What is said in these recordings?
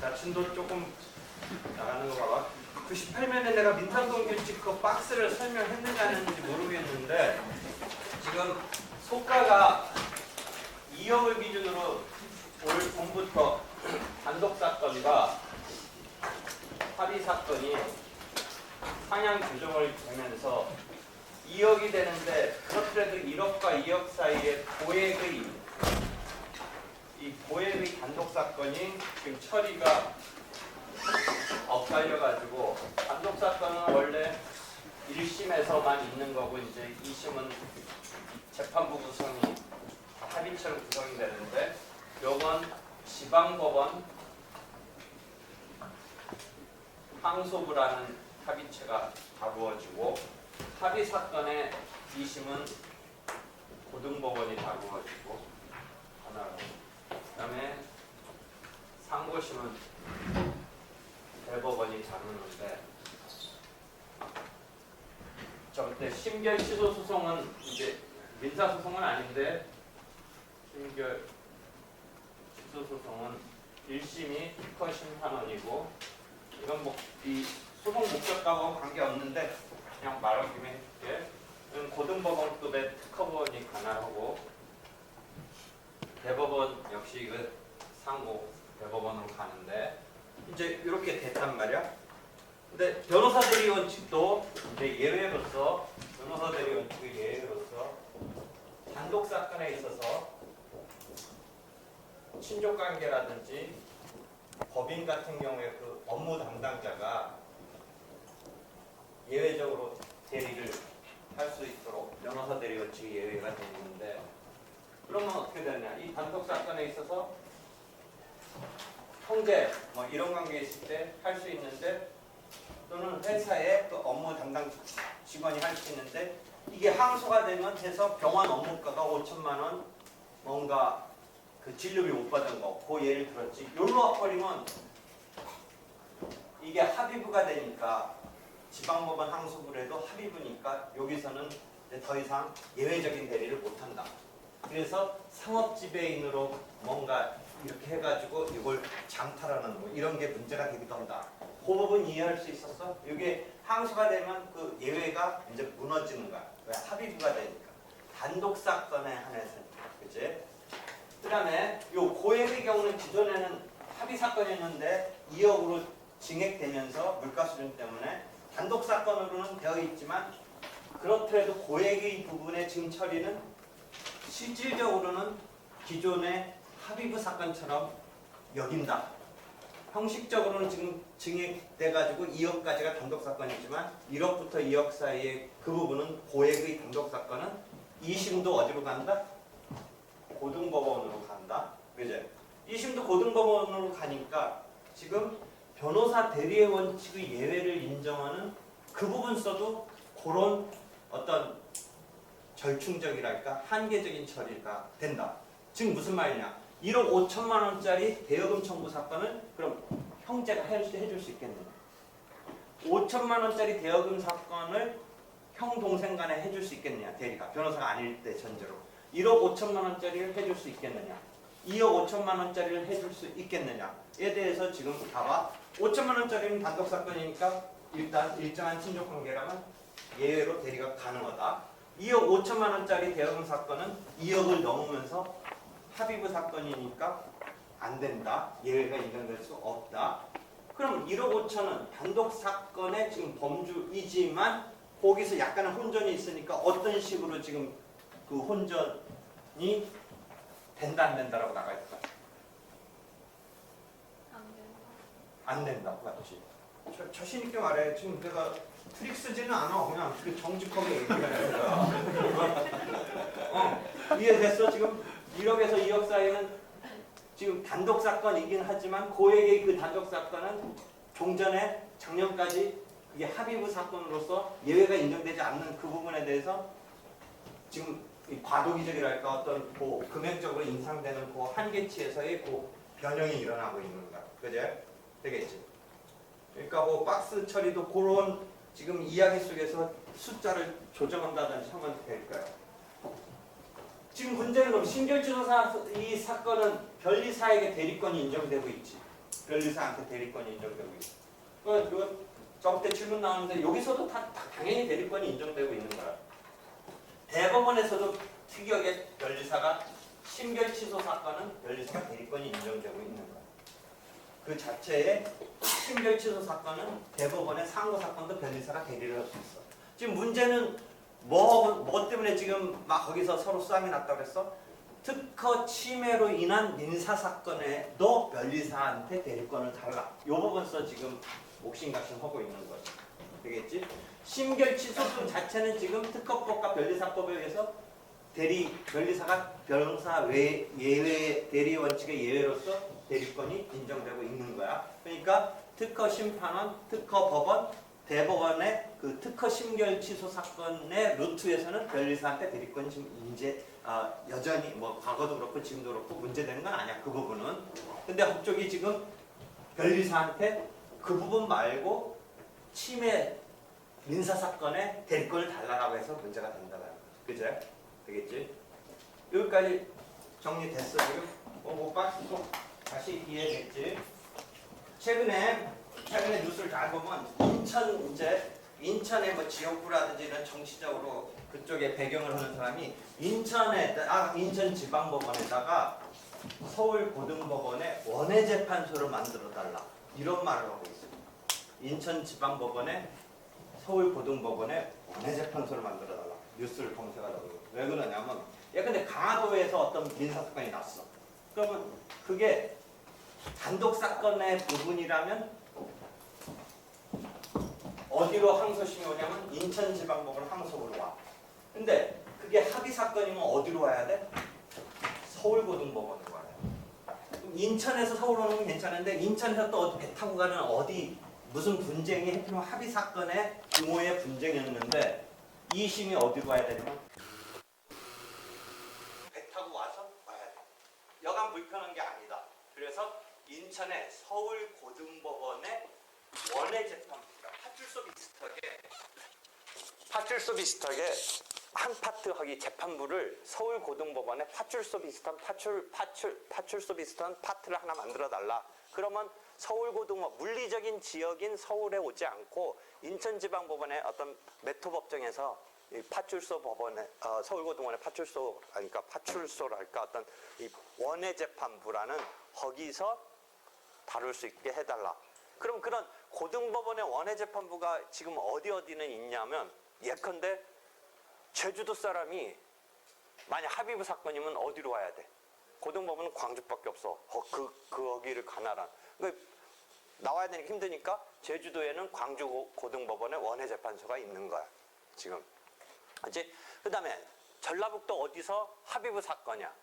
자, 진도 조금 나가는 거 봐봐. 98면에 내가 민탄동 규칙 그 박스를 설명했는지 안 했는지 모르겠는데 지금 소가가 2억을 기준으로 올 봄부터 단독 사건과 합의 사건이 상향 규정을 되면서 2억이 되는데 그렇더라도 1억과 2억 사이에 고액의 이 고액의 단독 사건이 지금 처리가 엇갈려 가지고 단독 사건은 원래 1심에서만 있는 거고 이제 2심은 재판부 구성이 다 합의체로 구성이 되는데 요건 지방법원 항소부라는 합의체가 다루어지고 합의 사건의 2심은 고등법원이 다루어지고 하나로. 그다음에 상고심은 대법원이 다루는데 저 그때 심결 취소 소송은 이제 민사 소송은 아닌데 심결 취소 소송은 1심이 특허 심판원이고 이건 뭐 이 소송 목적하고 관계 없는데 그냥 말한 김에 해줄게. 고등법원급의 특허법원이 관할하고 대법원 역시 그 상고 대법원으로 가는데 이제 이렇게 됐단 말이야. 근데 변호사 대리 원칙도 이제 예외로서 변호사 대리 원칙의 예외로서 단독 사건에 있어서 친족 관계라든지 법인 같은 경우에 그 업무 담당자가 예외적으로 대리를 할 수 있도록 변호사 대리 원칙이 예외가 되어 있는데 그러면 어떻게 되느냐? 이 단독 사건에 있어서 형제 뭐 이런 관계에 있을 때 할 수 있는데 또는 회사의 그 업무 담당 직원이 할 수 있는데 이게 항소가 되면 해서 병원 업무가가 5천만 원 뭔가 그 진료비 못 받은 거, 그 예를 들었지. 요로 와버리면 이게 합의부가 되니까 지방법원 항소부래도 합의부니까 여기서는 더 이상 예외적인 대리를 못한다. 그래서 상업지배인으로 뭔가 이렇게 해가지고 이걸 장탈하는 뭐 이런 게 문제가 되기도 한다. 그 부분 이해할 수 있었어? 이게 항소가 되면 그 예외가 이제 무너지는 거야. 왜 합의부가 되니까. 단독 사건에 한해서 그치? 그 다음에 요 고액의 경우는 기존에는 합의 사건이었는데 2억으로 증액되면서 물가 수준 때문에 단독 사건으로는 되어 있지만 그렇더라도 고액의 부분의 지금 처리는 실질적으로는 기존의 합의부 사건처럼 여긴다. 형식적으로는 지금 증액 돼 가지고 2억까지가 단독 사건이지만 1억부터 2억 사이에 그 부분은 고액의 단독 사건은 2심도 어디로 간다? 고등법원으로 간다. 그제? 2심도 고등법원으로 가니까 지금 변호사 대리의 원칙의 예외를 인정하는 그 부분 써도 그런 어떤 절충적이랄까 한계적인 처리가 된다. 지금 무슨 말이냐? 1억 5천만 원짜리 대여금 청구 사건을 그럼 형제가 해- 해줄 수 있겠느냐? 5천만 원짜리 대여금 사건을 형 동생 간에 해줄 수 있겠느냐? 대리가 변호사가 아닐 때 전제로 1억 5천만 원짜리를 해줄 수 있겠느냐? 2억 5천만 원짜리를 해줄 수 있겠느냐에 대해서 지금 봐봐 5천만 원짜리는 단독 사건이니까 일단 일정한 친족 관계라면 예외로 대리가 가능하다. 2억 5천만 원짜리 대여금 사건은 2억을 넘으면서 합의부 사건이니까 안 된다. 예외가 인정될 수 없다. 그럼 1억 5천은 단독 사건의 지금 범주이지만 거기서 약간의 혼전이 있으니까 어떤 식으로 지금 그 혼전이 된다 안 된다라고 나가 있다. 안 된다. 안 된다고 맞지. 저, 자신 있게 말해. 지금 내가 트릭 쓰지는 않아. 그냥 그 정직하게 얘기하는 거야. 어, 이해됐어? 지금 1억에서 2억 사이는 지금 단독 사건이긴 하지만 고액의 그 단독 사건은 종전에 작년까지 그게 합의부 사건으로서 예외가 인정되지 않는 그 부분에 대해서 지금 이 과도기적이랄까 어떤 그 금액적으로 인상되는 그 한계치에서의 그 변형이 일어나고 있는 거야. 그제? 되겠지? 그러니까 뭐 박스 처리도 그런 지금 이야기 속에서 숫자를 조정한다든지 하면 될 거야. 지금 문제는 그럼 신결주사 이 사건은 변리사에게 대리권이 인정되고 있지. 변리사한테 대리권이 인정되고 있어. 그, 그, 저때 질문 나오는데 여기서도 다, 다 당연히 대리권이 인정되고 있는 거야. 대법원에서도 특이하게 변리사가 신결 취소 사건은 변리사가 대리권이 인정되고 있는 거야. 그 자체에 신결 취소 사건은 대법원의 상고 사건도 변리사가 대리를 할 수 있어. 지금 문제는 뭐, 뭐 때문에 지금 막 거기서 서로 싸움이 났다고 그랬어? 특허 침해로 인한 민사 사건에도 변리사한테 대리권을 달라. 요 부분서 지금 옥신각신 하고 있는 거지. 되겠지? 심결 취소권 자체는 지금 특허법과 변리사법에 의해서 대리 변리사가 변호사 외 예외 대리 원칙의 예외로서 대리권이 인정되고 있는 거야. 그러니까 특허 심판원, 특허 법원, 대법원의 그 특허 심결 취소 사건의 루트에서는 변리사한테 대리권이 지금 이제 아, 여전히 뭐 과거도 그렇고 지금도 그렇고 문제되는 건 아니야 그 부분은. 근데 법쪽이 지금 변리사한테 그 부분 말고 침해 민사 사건에 대리권을 달라라고 해서 문제가 된다는 거죠. 그죠? 되겠지? 여기까지 정리됐어 지금? 어, 못 봤어? 다시 이해됐지? 최근에 최근에 뉴스를 잘 보면 인천 이제 인천의 뭐 지역구라든지 이런 정치적으로 그쪽에 배경을 하는 사람이 인천에 아 인천 지방법원에다가 서울 고등법원에 원해 재판소를 만들어 달라 이런 말을 하고 있습니다. 인천 지방법원에 서울 고등법원에 원해 재 판소를 만들어 달라 뉴스를 검색하라고 왜 그러냐면 예컨대 강화도에서 어떤 민사 사건이 났어. 그러면 그게 단독 사건의 부분이라면 어디로 항소심이 오냐면 인천지방법원 항소로 와. 근데 그게 합의 사건이면 어디로 와야 돼? 서울고등법원으로 와야 돼. 인천에서 서울 오는 건 괜찮은데 인천에서 또 배 타고 가는 어디 무슨 분쟁이 해필 합의 사건의 규모의 분쟁이었는데 이 심이 어디로 와야 되냐면 배 타고 와서 와야 돼. 여간 불편한 게 아니다. 그래서 인천의 서울 고등법원의 원해 재판부가 파출소 비슷하게 파출소 비슷하게 한 파트 하기 재판부를 서울 고등법원에 파출소 비슷한 파출 파출 파출소 비슷한 파트를 하나 만들어 달라. 그러면 서울고등법 물리적인 지역인 서울에 오지 않고 인천지방법원의 어떤 메토법정에서 이 파출소 법원에 어, 서울고등원의 파출소 그러니까 파출소랄까 어떤 이 원해 재판부라는 거기서 다룰 수 있게 해달라. 그럼 그런 고등법원의 원해 재판부가 지금 어디 어디는 있냐면 예컨대 제주도 사람이 만약 합의부 사건이면 어디로 와야 돼? 고등법원은 광주밖에 없어. 어, 그, 그 거기를 가나란. 그러니까 나와야 되니까 힘드니까 제주도에는 광주 고- 고등법원의 원해 재판소가 있는 거야. 지금. 그지? 그 다음에 전라북도 어디서 합의부 사건이야?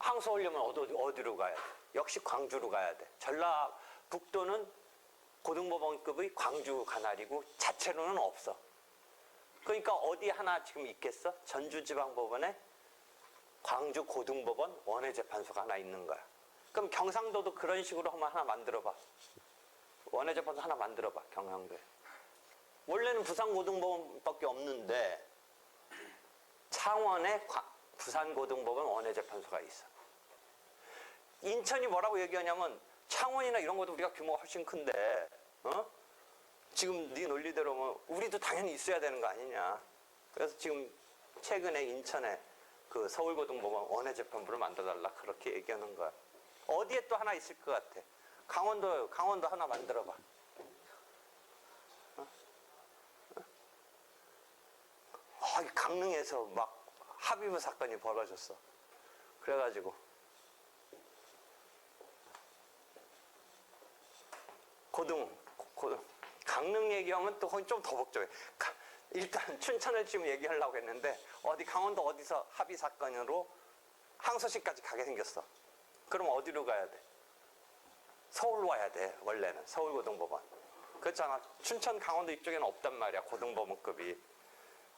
항소하려면 어디, 어디로 가야 돼? 역시 광주로 가야 돼. 전라북도는 고등법원급의 광주 관할이고 자체로는 없어. 그러니까 어디 하나 지금 있겠어? 전주지방법원에 광주 고등법원 원해재판소가 하나 있는 거야. 그럼 경상도도 그런 식으로 한번 하나 만들어봐. 원해재판소 하나 만들어봐. 경상도에. 원래는 부산고등법원밖에 없는데 창원에 과- 부산고등법원 원해재판소가 있어. 인천이 뭐라고 얘기하냐면 창원이나 이런 것도 우리가 규모가 훨씬 큰데 어? 지금 네 논리대로 뭐 우리도 당연히 있어야 되는 거 아니냐. 그래서 지금 최근에 인천에 그 서울고등법원 원해재판부를 만들어달라 그렇게 얘기하는 거야. 어디에 또 하나 있을 것 같아. 강원도 강원도 하나 만들어봐. 어? 어? 아, 이 강릉에서 막 합의부 사건이 벌어졌어. 그래가지고 고등, 고등. 강릉 얘기하면 또 거기 좀 더 복잡해. 가- 일단 춘천을 지금 얘기하려고 했는데 어디 강원도 어디서 합의 사건으로 항소심까지 가게 생겼어. 그럼 어디로 가야 돼? 서울로 와야 돼. 원래는 서울고등법원. 그렇잖아. 춘천, 강원도 이쪽에는 없단 말이야. 고등법원급이.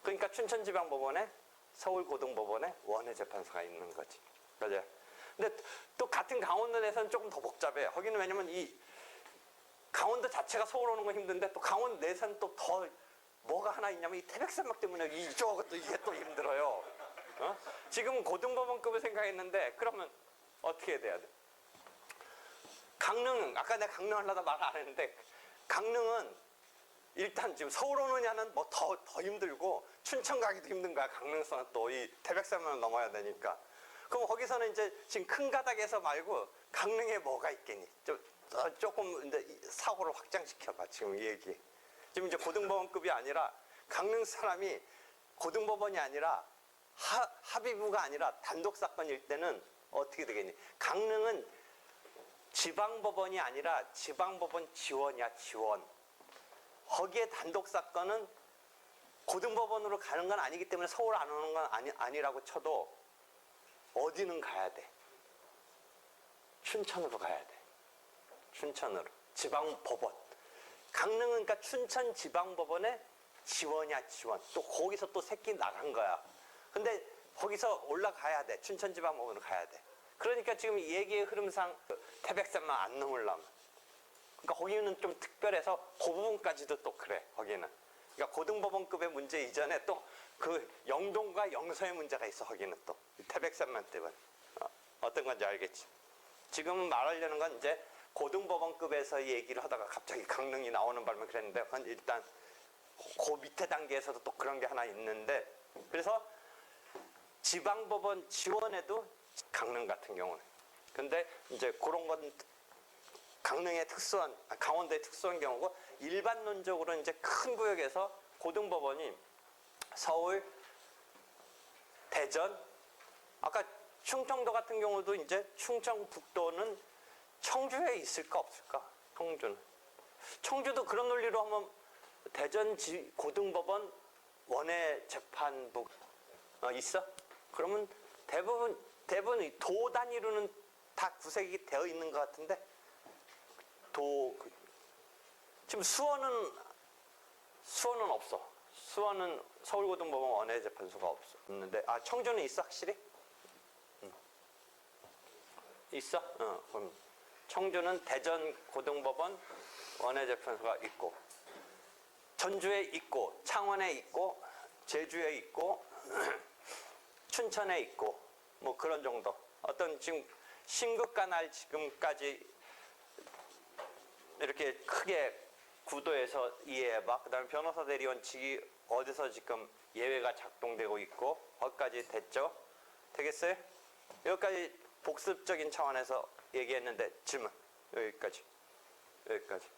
그러니까 춘천지방법원에 서울고등법원에 원해재판소가 있는 거지. 그죠? 근데 또 같은 강원도 내에서는 조금 더 복잡해. 거기는 왜냐면 이 강원도 자체가 서울 오는 건 힘든데 또 강원 내선 또더 뭐가 하나 있냐면 이 태백산맥 때문에 이쪽도 이게 또 힘들어요. 어? 지금은 고등법원급을 생각했는데 그러면 어떻게 돼야 돼? 강릉 아까 내가 강릉 하려다 말 안 했는데 강릉은 일단 지금 서울 오느냐는 뭐 더더 힘들고 춘천 가기도 힘든 거야. 강릉선은 또이 태백산면을 넘어야 되니까. 그럼 거기서는 이제 지금 큰 가닥에서 말고 강릉에 뭐가 있겠니? 좀 어, 조금 이제 이 사고를 확장시켜봐 지금 이 얘기. 지금 이제 고등법원급이 아니라 강릉 사람이 고등법원이 아니라 하, 합의부가 아니라 단독 사건일 때는 어떻게 되겠니? 강릉은 지방법원이 아니라 지방법원 지원이야 지원. 거기에 단독 사건은 고등법원으로 가는 건 아니기 때문에 서울 안 오는 건 아니, 아니라고 쳐도 어디는 가야 돼? 춘천으로 가야 돼. 춘천으로. 지방법원. 강릉은 그러니까 춘천 지방법원의 지원이야 지원. 또 거기서 또 새끼 나간 거야. 근데 거기서 올라가야 돼. 춘천 지방법원으로 가야 돼. 그러니까 지금 이 얘기의 흐름상 태백산만 안 넘으려면. 그러니까 거기는 좀 특별해서 그 부분까지도 또 그래 거기는. 그러니까 고등법원급의 문제 이전에 또 그 영동과 영서의 문제가 있어 거기는 또. 태백산만 때문에. 어, 어떤 건지 알겠지? 지금 말하려는 건 이제 고등법원급에서 얘기를 하다가 갑자기 강릉이 나오는 바람에 그랬는데 그건 일단 그 밑에 단계에서도 또 그런 게 하나 있는데 그래서 지방법원 지원에도 강릉 같은 경우는 근데 이제 그런 건 강릉의 특수한 아, 강원도의 특수한 경우고 일반론적으로 이제 큰 구역에서 고등법원이 서울, 대전, 아까 충청도 같은 경우도 이제 충청북도는 청주에 있을까 없을까? 청주는 청주도 그런 논리로 하면 대전 지- 고등법원 원해 재판부 어, 있어? 그러면 대부분 대부분 이도 단위로는 다 구색이 되어 있는 것 같은데 도 그- 지금 수원은 수원은 없어. 수원은 서울고등법원 원해 재판소가 없어. 없는데 아 청주는 있어 확실히? 응. 있어? 어, 그럼 청주는 대전 고등법원 원해 재판소가 있고 전주에 있고 창원에 있고 제주에 있고 춘천에 있고 뭐 그런 정도. 어떤 지금 신극관할 지금까지 이렇게 크게 구도에서 이해해봐. 그 다음에 변호사 대리원칙이 어디서 지금 예외가 작동되고 있고 거기까지 됐죠? 되겠어요? 여기까지 복습적인 차원에서 얘기했는데 질문. 여기까지. 여기까지